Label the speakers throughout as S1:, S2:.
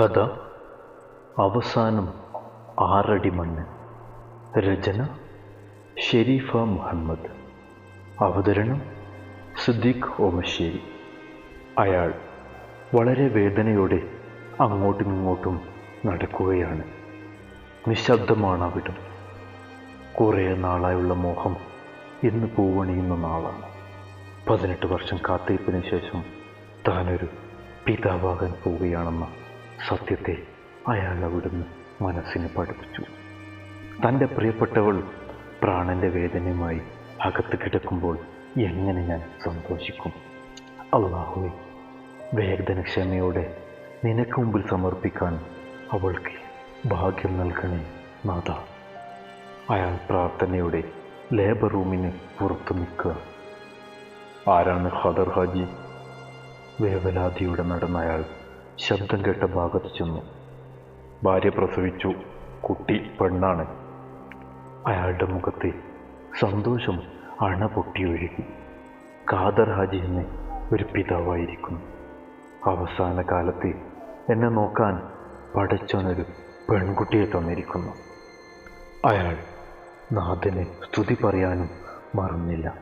S1: കഥ അവസാനം ആറടി മണ്ണ് രചന ഷെരീഫ മുഹമ്മദ്. അവതരണം സിദ്ദീഖ് ഓമശ്ശേരി. അയാൾ വളരെ വേദനയോടെ അങ്ങോട്ടും ഇങ്ങോട്ടും നടക്കുകയാണ്. നിശബ്ദമാണ് അവിടം കുറേ നാളായുള്ള മോഹം ഇന്ന് പൂവണിയുന്ന നാളാണ്. പതിനെട്ട് വർഷം കാത്തിരിപ്പിന് ശേഷം താനൊരു പിതാവാകാൻ പോവുകയാണെന്ന സത്യത്തെ അയാൾ അവിടുന്ന് മനസ്സിന് പഠിപ്പിച്ചു. തന്റെ പ്രിയപ്പെട്ടവൾ പ്രാണന്റെ വേദനയുമായി അകത്ത് കിടക്കുമ്പോൾ എങ്ങനെ ഞാൻ സന്തോഷിക്കും? അള്ളാഹുവെ വേദനക്ഷമയോടെ നിനക്ക് മുമ്പിൽ സമർപ്പിക്കാൻ അവൾക്ക് ഭാഗ്യം നൽകണേ നാഥ അയാൾ പ്രാർത്ഥനയോടെ ലേബർ റൂമിന് പുറത്തു നിൽക്കുക. ആരാണ് ഖദർ ഹാജി? വേവലാതിയുടെ നടന്ന അയാൾ. ശബ്ദം കേട്ട ഭാഗത്ത് ചെന്നു. ഭാര്യ പ്രസവിച്ചു. കുട്ടി പെണ്ണാണ്. അയാളുടെ മുഖത്തെ സന്തോഷം അണ പൊട്ടിയൊഴുകി ഖാദർ ഹാജി എന്നെ ഒരു പിതാവായിരിക്കുന്നു. അവസാന കാലത്ത് എന്നെ നോക്കാൻ പടച്ചോനൊരു പെൺകുട്ടിയെ തന്നിരിക്കുന്നു. അയാൾ നാഥനെ സ്തുതി പറയാനും മറന്നില്ല.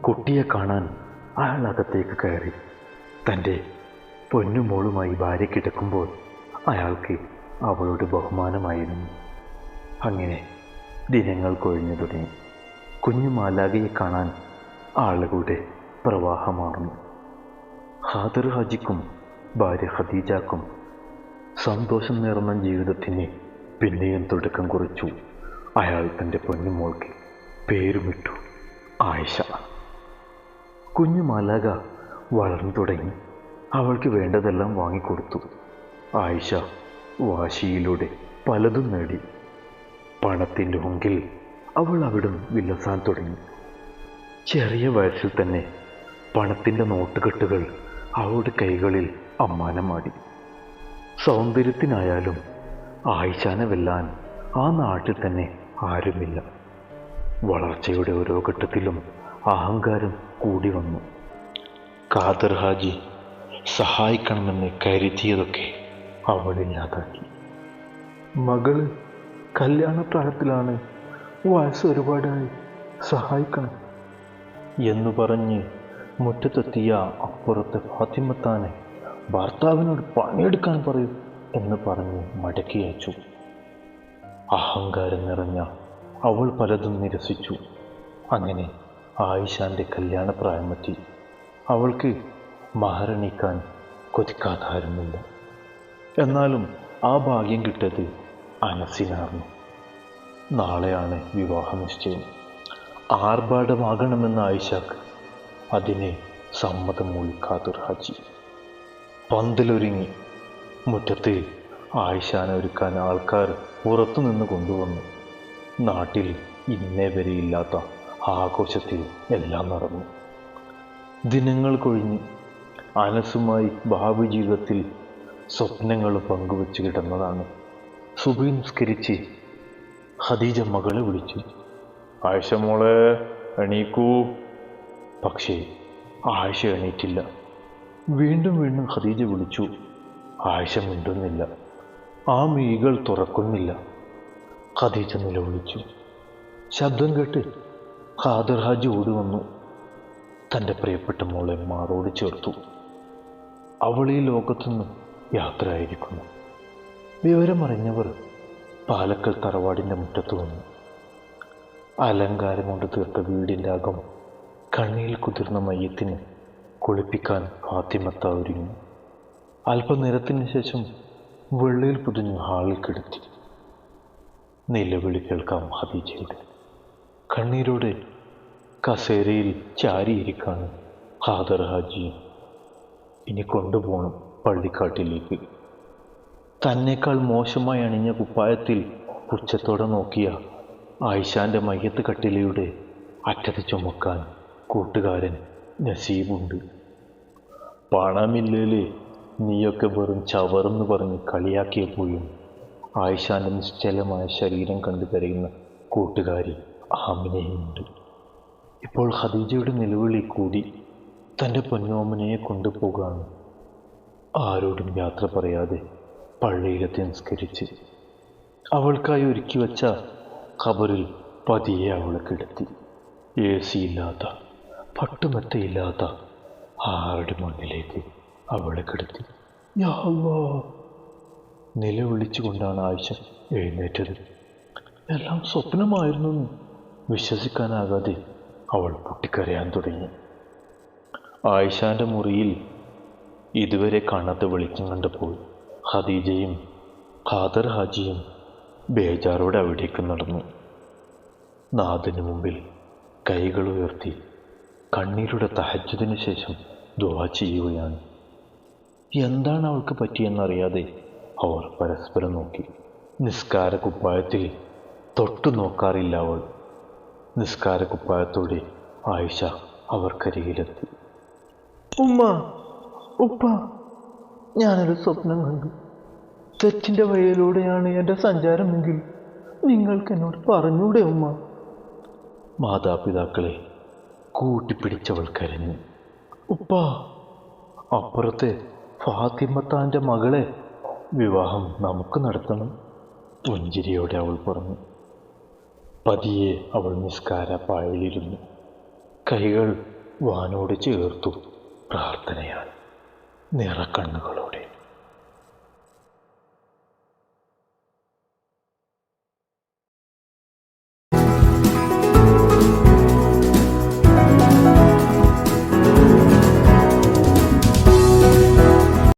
S1: കുട്ടിയെ കാണാൻ അയാൾ അകത്തേക്ക് കയറി തന്റെ പൊന്നുമോളുമായി ഭാര്യ കിടക്കുമ്പോൾ അയാൾക്ക് അവളോട് ബഹുമാനമായിരുന്നു. അങ്ങനെ ദിനങ്ങൾ കൊഴിഞ്ഞു തുടങ്ങി കുഞ്ഞു മാലാകയെ കാണാൻ ആളുകളുടെ പ്രവാഹമാർന്നു ഹാദർ ഹാജിക്കും ഭാര്യ ഖദീജാക്കും സന്തോഷം നിറഞ്ഞ ജീവിതത്തിന് പിന്നെയും തുടക്കം കുറിച്ചു. അയാൾ തന്റെ പൊന്നുമോൾക്ക് പേരുമിട്ടു ആയിഷ. കുഞ്ഞു മാലാക വളർന്നു തുടങ്ങി. അവൾക്ക് വേണ്ടതെല്ലാം വാങ്ങിക്കൊടുത്തു. ആയിഷ വാശിയിലൂടെ പലതും നേടി. പണത്തിന്റെ മുങ്കിൽ അവൾ അവിടം വിലസാൻ തുടങ്ങി. ചെറിയ വയസ്സിൽ തന്നെ പണത്തിന്റെ നോട്ടുകെട്ടുകൾ അവളുടെ കൈകളിൽ അമ്മാനമാടി. സൗന്ദര്യത്തിനായാലും ആയിഷാനെ വെല്ലാൻ ആ നാട്ടിൽ തന്നെ ആരുമില്ല. വളർച്ചയുടെ ഓരോ ഘട്ടത്തിലും അഹങ്കാരം കൂടി വന്നു. ഖാദർ ഹാജി സഹായിക്കണമെന്ന് കരുതിയതൊക്കെ അവളില്ലാതാക്കി മകൾ കല്യാണപ്രായത്തിലാണ് വയസ്സ് ഒരുപാടായി. സഹായിക്കണം. എന്ന് പറഞ്ഞ് മുറ്റത്തെത്തിയ അപ്പുറത്തെ ഫാത്തിമത്താനെ ഭർത്താവിനോട് പണിയെടുക്കാൻ പറയൂ എന്ന് പറഞ്ഞ് മടക്കി അയച്ചു. അഹങ്കാരം നിറഞ്ഞ അവൾ പലതും നിരസിച്ചു. അങ്ങനെ ആയിഷാന്റെ കല്യാണപ്രായമെത്തി അവൾക്ക് മഹരണിക്കാൻ കൊതിക്കാതായിരുന്നില്ല എന്നാലും ആ ഭാഗ്യം കിട്ടത് അനസിനാർന്നു. നാളെയാണ് വിവാഹ നിശ്ചയം. ആർഭാടമാകണമെന്ന ആയിഷാക്ക് അതിനെ സമ്മതം മൂളിക്കാതുർ ഹാജി. പന്തലൊരുങ്ങി മുറ്റത്ത് ആയിഷാനെ ഒരുക്കാൻ ആൾക്കാർ പുറത്തുനിന്ന് കൊണ്ടുവന്നു. നാട്ടിൽ ഇന്നേ വരെയില്ലാത്ത ആഘോഷത്തിൽ എല്ലാം നടന്നു. ദിനങ്ങൾ കൊഴിഞ്ഞു അനസുമായി ഭാവി ജീവിതത്തിൽ സ്വപ്നങ്ങൾ പങ്കുവെച്ച് കിടന്നതാണ്. സുബൈ നിസ്കരിച്ച് ഖദീജ മകളെ വിളിച്ചു. ആയിഷ മോളെ എണീക്കൂ. പക്ഷേ ആയിഷ എണീറ്റില്ല. വീണ്ടും വീണ്ടും ഖദീജ വിളിച്ചു. ആയിഷ മിണ്ടുന്നില്ല. ആ മിഴികൾ തുറക്കുന്നില്ല. ഖദീജ നിലവിളിച്ചു. ശബ്ദം കേട്ട് ഖാദർ ഹാജി ഓടി വന്നു. തന്റെ പ്രിയപ്പെട്ട മോളെ മാറോട് ചേർത്തു. അവൾ ഈ ലോകത്തുനിന്ന് യാത്രയായിരിക്കുന്നു. വിവരമറിഞ്ഞവർ പാലക്കൽ തറവാടിന്റെ മുറ്റത്ത് വന്നു. അലങ്കാരം കൊണ്ട് തീർത്ത വീടിന്റെ അകം കണ്ണിയിൽ കുതിർന്ന മയ്യത്തിന് കുളിപ്പിക്കാൻ ഫാത്തിമത്ത ഒരുങ്ങി. അല്പനേരത്തിന് ശേഷം വെള്ളിയിൽ പുതിഞ്ഞ് ഹാളിൽ കിടത്തി. നിലവിളി കേൾക്കാം ഹദീജയുടെ. കണ്ണീരോടെ കസേരയിൽ ചാരിയിരിക്കാണ് ഹാദർ ഹാജി. ഇനി കൊണ്ടുപോകണം പള്ളിക്കാട്ടിലേക്ക്. തന്നേക്കാൾ മോശമായി അണിഞ്ഞ കുപ്പായത്തിൽ പുച്ഛത്തോടെ നോക്കിയ ആയിഷാന്റെ മയ്യത്ത് കട്ടിലയുടെ അറ്റത്ത് ചുമക്കാൻ കൂട്ടുകാരൻ നസീബുണ്ട്. പണമില്ലേ നീയൊക്കെ വെറും ചവറെന്ന് പറഞ്ഞ് കളിയാക്കിയപ്പോഴും ആയിഷാന്റെ നിശ്ചലമായ ശരീരം കണ്ടു കരയുന്ന കൂട്ടുകാരി ആമിനയുണ്ട്. ഇപ്പോൾ ഖദീജയുടെ നിലവിളി കൂടി തന്റെ പൊന്നോമനയെ കൊണ്ടുപോകാണ് ആരോടും യാത്ര പറയാതെ പള്ളിയിലെത്തി നിസ്കരിച്ച് അവൾക്കായി ഒരുക്കി വച്ച ഖബറിൽ പതിയെ അവളെ കിടത്തി. എ സി ഇല്ലാത്ത പട്ടുമെത്തയില്ലാത്ത ആരുടെ മണ്ണിലേക്ക് അവളെ കിടത്തി. നിലവിളിച്ചുകൊണ്ടാണ് ആഴ്ച എഴുന്നേറ്റത്. എല്ലാം സ്വപ്നമായിരുന്നു വിശ്വസിക്കാനാകാതെ അവൾ പൊട്ടിക്കരയാൻ തുടങ്ങി. ആയിഷാന്റെ മുറിയിൽ ഇതുവരെ കാണാത്ത വെളിച്ചം കണ്ടപ്പോൾ ഖദീജയും ഖാദർ ഹാജിയും ബേജാറോടെ അവിടേക്ക് നടന്നു. നാഥന് മുമ്പിൽ കൈകൾ ഉയർത്തി കണ്ണീരുടെ തഹജ്ജുദിന് ശേഷം ദുവാ ചെയ്യുകയാണ്. എന്താണ് അവൾക്ക് പറ്റിയെന്നറിയാതെ അവർ പരസ്പരം നോക്കി. നിസ്കാര കുപ്പായത്തിൽ തൊട്ടു നോക്കാറില്ല അവൾ. നിസ്കാര കുപ്പായത്തോടെ ആയിഷ അവർക്കരികിലെത്തി. ഉമ്മ ഉപ്പ ഞാനൊരു സ്വപ്നം കണ്ടു. തെറ്റിന്റെ വഴിയിലൂടെയാണ് എന്റെ സഞ്ചാരമെങ്കിൽ നിങ്ങൾക്ക് എന്നോട് പറഞ്ഞൂടെ ഉമ്മ? മാതാപിതാക്കളെ കൂട്ടിപ്പിടിച്ചവൾ കരഞ്ഞു ഉപ്പ അപ്പുറത്തെ ഫാത്തിമത്താന്റെ മകളെ വിവാഹം നമുക്ക് നടത്തണം പുഞ്ചിരിയോടെ അവൾ പറഞ്ഞു. പതിയെ അവൾ നിസ്കാര പായലിരുന്നു. കൈകൾ വാനോട് ചേർത്തു. പ്രാർത്ഥനയാണ്. നിറക്കണ്ണുകളോടെ.